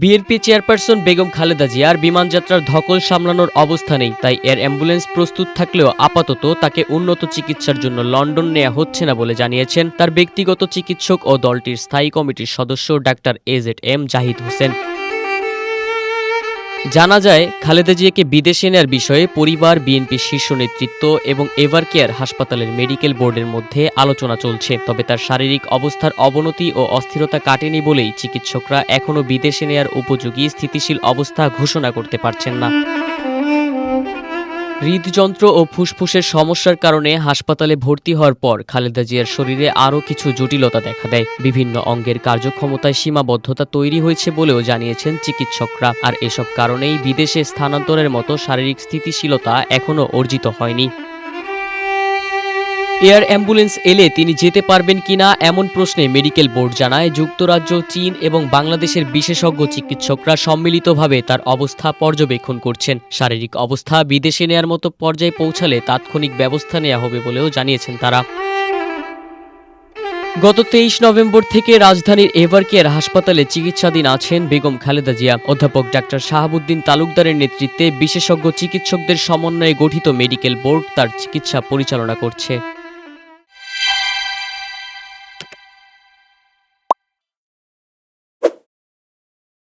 BNP chairperson Begum Khaleda জিয়ার বিমানযাত্রার ধকল সামলানোর অবস্থা নেই, তাই এর অ্যাম্বুলেন্স প্রস্তুত থাকলেও আপাতত তাকে উন্নত চিকিৎসার জন্য লন্ডন নেওয়া হচ্ছে না বলে জানিয়েছেন তার ব্যক্তিগত চিকিৎসক ও দলটির স্থায়ী কমিটির সদস্য doctor A Z M Zahid Hossain. জানা যায়, খালেদা জিয়াকে বিদেশে নেয়ার বিষয়ে পরিবার, বিএনপির শীর্ষ নেতৃত্ব এবং এভার কেয়ার হাসপাতালের মেডিকেল বোর্ডের মধ্যে আলোচনা চলছে। তবে তার শারীরিক অবস্থার অবনতি ও অস্থিরতা কাটেনি বলেই চিকিৎসকরা এখনও বিদেশে নেয়ার উপযোগী স্থিতিশীল অবস্থা ঘোষণা করতে পারছেন না। হৃদযন্ত্র ও ফুসফুসের সমস্যার কারণে হাসপাতালে ভর্তি হওয়ার পর খালেদা জিয়ার শরীরে আরও কিছু জটিলতা দেখা দেয়। বিভিন্ন অঙ্গের কার্যক্ষমতায় সীমাবদ্ধতা তৈরি হয়েছে বলেও জানিয়েছেন চিকিৎসকরা। আর এসব কারণেই বিদেশে স্থানান্তরের মতো শারীরিক স্থিতিশীলতা এখনও অর্জিত হয়নি। এয়ার অ্যাম্বুলেন্স এলে তিনি যেতে পারবেন কিনা এমন প্রশ্নে মেডিকেল বোর্ড জানায়, যুক্তরাজ্য, চীন এবং বাংলাদেশের বিশেষজ্ঞ চিকিৎসকরা সম্মিলিতভাবে তার অবস্থা পর্যবেক্ষণ করছেন। শারীরিক অবস্থা বিদেশে নেয়ার মতো পর্যায়ে পৌঁছালে তাৎক্ষণিক ব্যবস্থা নেওয়া হবে বলেও জানিয়েছেন তারা। গত তেইশ নভেম্বর থেকে রাজধানীর এভারকেয়ার হাসপাতালে চিকিৎসাধীন আছেন বেগম খালেদা জিয়া। অধ্যাপক ডাক্তার শাহাবুদ্দিন তালুকদারের নেতৃত্বে বিশেষজ্ঞ চিকিৎসকদের সমন্বয়ে গঠিত মেডিকেল বোর্ড তার চিকিৎসা পরিচালনা করছে।